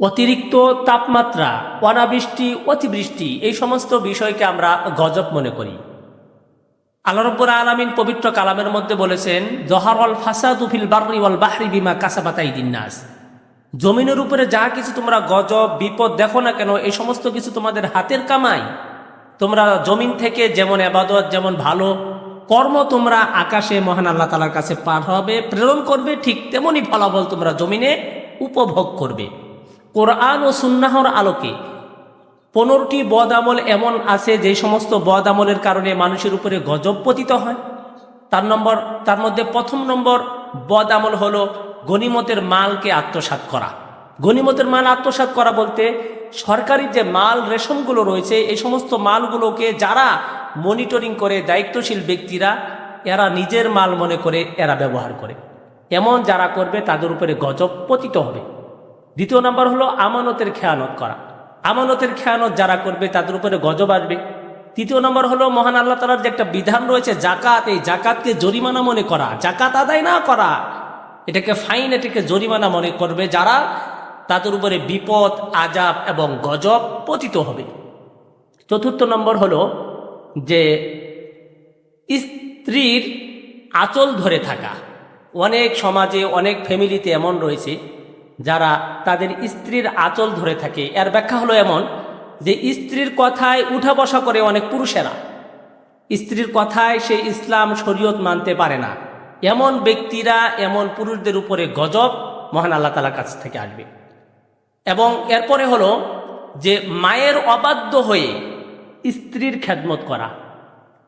অতিরিক্ত তাপমাত্রা, অনাবৃষ্টি, অতিবৃষ্টি, এই সমস্ত বিষয়কে আমরা গজব মনে করি। আল্লাহ রব্বুর আলমিন পবিত্র কালামের মধ্যে বলেছেন, জহারল ফাসাদু ফিল বাররি বাহরি বিমা কাসাবাতাই দিন্নাস জমিনের উপরে যা কিছু তোমরা গজব, বিপদ দেখো না কেন, এই সমস্ত কিছু তোমাদের হাতের কামাই। তোমরা জমিন থেকে যেমন আবাদত, যেমন ভালো কর্ম তোমরা আকাশে মহান আল্লাহ তালার কাছে পার হবে, প্রেরণ করবে, ঠিক তেমনই ফলাফল তোমরা জমিনে উপভোগ করবে। কোরআন ও সুন্নাহর আলোকে পনেরোটি বদ আমল এমন আছে যে সমস্ত বদ আমলের কারণে মানুষের উপরে গজব পতিত হয়। তার নম্বর, তার মধ্যে প্রথম নম্বর বদ আমল হলো গনিমতের মালকে আত্মসাৎ করা। গনিমতের মাল আত্মসাৎ করা বলতে সরকারি যে মাল রেশনগুলো রয়েছে, এই সমস্ত মালগুলোকে যারা মনিটরিং করে দায়িত্বশীল ব্যক্তিরা, এরা নিজের মাল মনে করে এরা ব্যবহার করে। এমন যারা করবে তাদের উপরে গজব পতিত হবে। দ্বিতীয় নম্বর হলো আমানতের খেয়ানত করা। আমানতের খেয়ানত যারা করবে, তাদের উপরে গজব আসবে। তৃতীয় নম্বর হলো মহান আল্লাহ তালার যে একটা বিধান রয়েছে জাকাত এই জাকাতকে জরিমানা মনে করা জাকাত আদায় না করা, এটাকে ফাইন, এটাকে জরিমানা মনে করবে যারা, তাদের উপরে বিপদ আজাব এবং গজব পতিত হবে। চতুর্থ নম্বর হলো যে স্ত্রীর আচল ধরে থাকা। অনেক সমাজে, অনেক ফ্যামিলিতে এমন রয়েছে যারা তাদের স্ত্রীর আঁচল ধরে থাকে। এর ব্যাখ্যা হলো এমন যে স্ত্রীর কথায় উঠা বসা করে অনেক পুরুষেরা। স্ত্রীর কথায় সে ইসলাম, শরীয়ত মানতে পারে না। এমন ব্যক্তিরা, এমন পুরুষদের উপরে গজব মহান আল্লাহ তালার কাছ থেকে আসবে। এবং এরপরে হলো যে মায়ের অবাধ্য হয়ে স্ত্রীর খেদমত করা।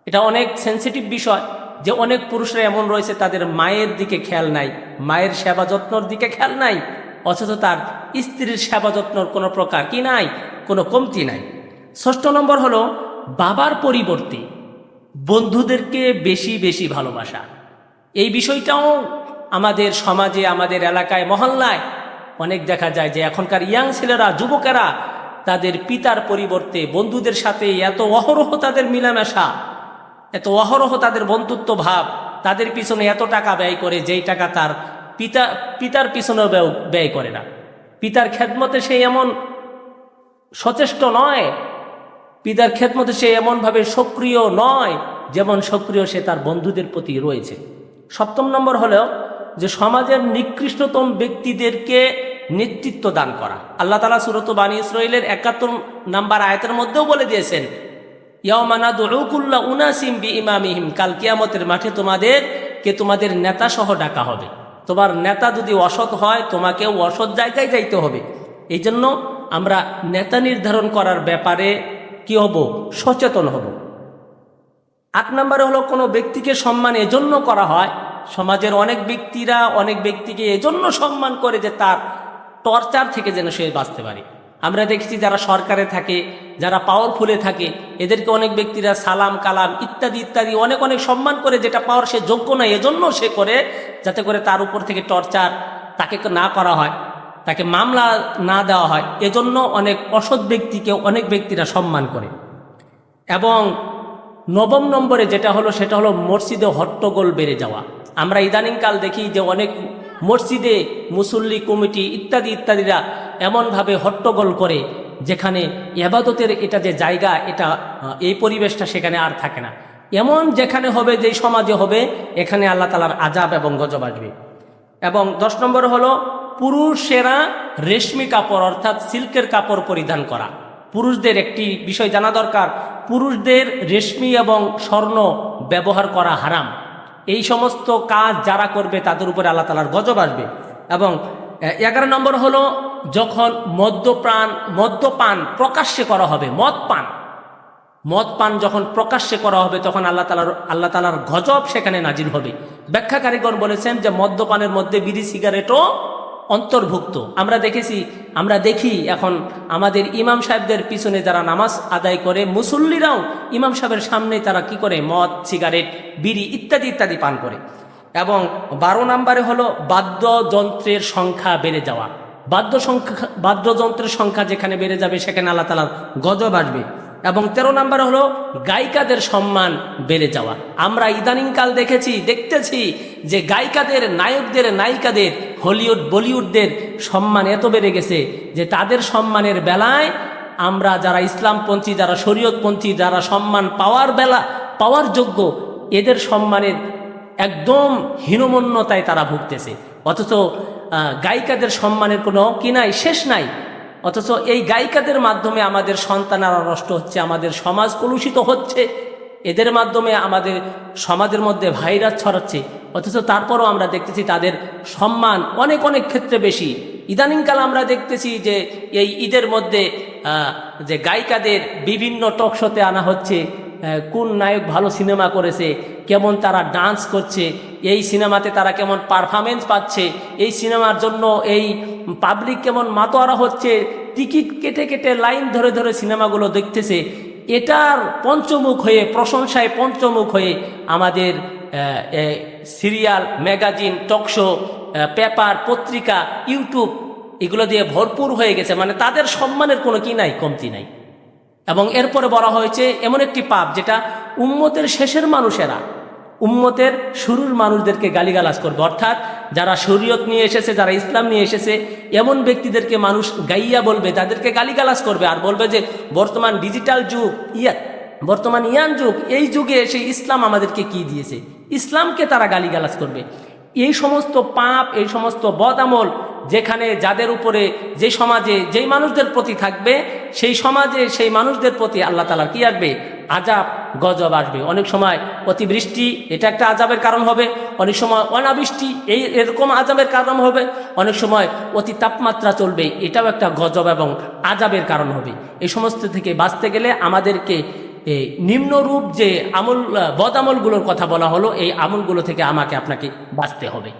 এটা অনেক সেন্সিটিভ বিষয় যে অনেক পুরুষরা এমন রয়েছে, তাদের মায়ের দিকে খেয়াল নাই, মায়ের সেবা যত্নর দিকে খেয়াল নাই অথচ তার স্ত্রীর সেবা যত্নর কোনো প্রকার কি নাই, কোনো কমতি নাই। ষষ্ঠ নম্বর হলো বাবার পরিবর্তে বন্ধুদেরকে বেশি বেশি ভালোবাসা। এই বিষয়টাও আমাদের সমাজে, আমাদের এলাকায়, মহল্লায় অনেক দেখা যায় যে এখনকার ইয়াং ছেলেরা, যুবকেরা তাদের পিতার পরিবর্তে বন্ধুদের সাথে এত অহরহ তাদের মিলামেশা, এত অহরহ তাদের বন্ধুত্ব ভাব, তাদের পিছনে এত টাকা ব্যয় করে যেই টাকা তার পিতা, পিতার পিছনেও ব্যয়- করে না। পিতার খেদমতে সে এমন সচেষ্ট নয়, পিতার খেদমতে সে এমনভাবে সক্রিয় নয়, যেমন সক্রিয় সে তার বন্ধুদের প্রতি রয়েছে। সপ্তম নম্বর হলো যে সমাজের নিকৃষ্টতম ব্যক্তিদেরকে নেতৃত্ব দান করা। আল্লাহ তালা সুরত বানী ইসরায়েলের একাত্তর নাম্বার আয়তের মধ্যেও বলে দিয়েছেন ইয়ামানা দুকুল্লা উনাসিম বি ইমামিহিম কাল কিয়ামতের মাঠে তোমাদের কে তোমাদের নেতা সহ ডাকা হবে। তোমার নেতা যদি অসৎ হয়, তোমাকেও অসৎ জায়গায় যাইতে হবে। এই জন্য আমরা নেতা নির্ধারণ করার ব্যাপারে কি হব? সচেতন হব। আট নম্বরে হলো কোনো ব্যক্তিকে সম্মান এজন্য করা হয়। সমাজের অনেক ব্যক্তিরা অনেক ব্যক্তিকে এজন্য সম্মান করে যে তার টর্চার থেকে যেন সে বাঁচতে পারে। আমরা দেখছি যারা সরকারে থাকে যারা পাওয়ারফুলে থাকে, এদেরকে অনেক ব্যক্তিরা সালাম, কালাম ইত্যাদি ইত্যাদি অনেক অনেক সম্মান করে যেটা পাওয়ার সে যোগ্য নয় এজন্য সে করে যাতে করে তার উপর থেকে টর্চার তাকে না করা হয়, তাকে মামলা না দেওয়া হয়। এজন্য অনেক অসৎ ব্যক্তিকে অনেক ব্যক্তিরা সম্মান করে। এবং নবম নম্বরে যেটা হলো, সেটা হলো মসজিদে হট্টগোল বেড়ে যাওয়া। আমরা ইদানিংকাল দেখি যে অনেক মসজিদে মুসল্লি কমিটি ইত্যাদি, ইত্যাদিরা এমনভাবে হট্টগোল করে। যেখানে এবাদতের এটা যে জায়গা, এটা এই পরিবেশটা সেখানে আর থাকে না। এমন যেখানে হবে যেই সমাজে হবে, এখানে আল্লাহ তালার আজাব এবং গজব আসবে। এবং দশ নম্বর হলো পুরুষেরা রেশমি কাপড়, অর্থাৎ সিল্কের কাপড় পরিধান করা। পুরুষদের একটি বিষয় জানা দরকার, পুরুষদের রেশমি এবং স্বর্ণ ব্যবহার করা হারাম। এই সমস্ত কাজ যারা করবে তাদের উপরে আল্লাহ তালার গজব আসবে। এবং এগারো নম্বর হলো যখন মদ্যপ্রাণ, মদ্যপান প্রকাশ্যে করা হবে মদ পান মদ পান যখন প্রকাশ্যে করা হবে, তখন আল্লাহ তালার আল্লাহ তালার গজব সেখানে নাজির হবে। ব্যাখ্যাকারীগণ বলেছেন যে মদ্যপানের মধ্যে বিড়ি, সিগারেটও অন্তর্ভুক্ত। আমরা দেখেছি, আমরা দেখি এখন আমাদের ইমাম সাহেবদের পিছনে যারা নামাজ আদায় করে, মুসল্লিরাও ইমাম সাহেবের সামনে তারা কি করে? মদ, সিগারেট, বিড়ি ইত্যাদি ইত্যাদি পান করে। এবং বারো নম্বরে হলো বাদ্যযন্ত্রের সংখ্যা বেড়ে যাওয়া। বাদ্য সংখ্যা বাদ্যযন্ত্রের সংখ্যা যেখানে বেড়ে যাবে, সেখানে আল্লাহ তালার গজব আসবে। এবং তেরো নম্বর হলো গায়িকাদের সম্মান বেড়ে যাওয়া। আমরা ইদানিংকাল দেখেছি, দেখতেছি যে গায়িকাদের, নায়কদের, নায়িকাদের, হলিউড, বলিউডদের সম্মান এত বেড়ে গেছে যে তাদের সম্মানের বেলায় আমরা যারা ইসলামপন্থী, যারা শরীয়তপন্থী, যারা সম্মান পাওয়ার বেলা, পাওয়ার যোগ্য, এদের সম্মানের একদম হীনমন্যতায় তারা ভুগতেছে। অথচ গায়িকাদের সম্মানের কোনো কি নাই, শেষ নাই। অথচ এই গায়িকাদের মাধ্যমে আমাদের সন্তানারা নষ্ট হচ্ছে, আমাদের সমাজ কলুষিত হচ্ছে। এদের মাধ্যমে আমাদের সমাজের মধ্যে ভাইরাস ছড়াচ্ছে। অথচ তারপরও আমরা দেখতেছি তাদের সম্মান অনেক অনেক ক্ষেত্রে বেশি। ইদানিংকাল আমরা দেখতেছি যে এই ঈদের মধ্যে যে গায়িকাদের বিভিন্ন টক শোতে আনা হচ্ছে কোন নায়ক ভালো সিনেমা করেছে, কেমন তারা ডান্স করছে এই সিনেমাতে তারা কেমন পারফরমেন্স পাচ্ছে, এই সিনেমার জন্য এই পাবলিক কেমন মাতোয়ারা হচ্ছে টিকিট কেটে কেটে লাইন ধরে ধরে সিনেমাগুলো দেখতেছে, এটার পঞ্চমুখ হয়ে, প্রশংসায় পঞ্চমুখ হয়ে আমাদের serial magazine talk show paper পত্রিকা ইউটিউব এগুলো দিয়ে ভরপুর হয়ে গেছে মানে তাদের সম্মানের কোনো কি নাই, কমতি নাই। এবং এরপরে বলা হয়েছে, এমন একটি পাপ যেটা উম্মতের শেষের মানুষেরা উম্মতের শুরুর মানুষদেরকে গালিগালাজ করবে। অর্থাৎ যারা শরীয়ত নিয়ে এসেছে, যারা ইসলাম নিয়ে এসেছে, এমন ব্যক্তিদেরকে মানুষ গাইয়া বলবে তাদেরকে গালিগালাজ করবে আর বলবে যে, বর্তমান ডিজিটাল যুগ ইয়া বর্তমান ইয়ান যুগ, এই যুগে এসে ইসলাম আমাদেরকে কি দিয়েছে? ইসলামকে তারা গালিগালাজ করবে। এই সমস্ত পাপ, এই সমস্ত বদ আমল যেখানে যাদের উপরে, যে সমাজে, যেই মানুষদের প্রতি থাকবে, সেই সমাজে, সেই মানুষদের প্রতি আল্লাহ তালা কি আসবে আজাব, গজব আসবে। অনেক সময় অতিবৃষ্টি, এটা একটা আজাবের কারণ হবে। অনেক সময় অনাবৃষ্টি, এই এরকম আজাবের কারণ হবে। অনেক সময় অতি তাপমাত্রা চলবে, এটাও একটা গজব এবং আজাবের কারণ হবে। এই সমস্ত থেকে বাঁচতে গেলে আমাদেরকে এই নিম্নরূপ যে আমল বদ আমলগুলোর কথা বলা হলো, এই আমলগুলো থেকে আমাকে আপনাকে বাঁচতে হবে।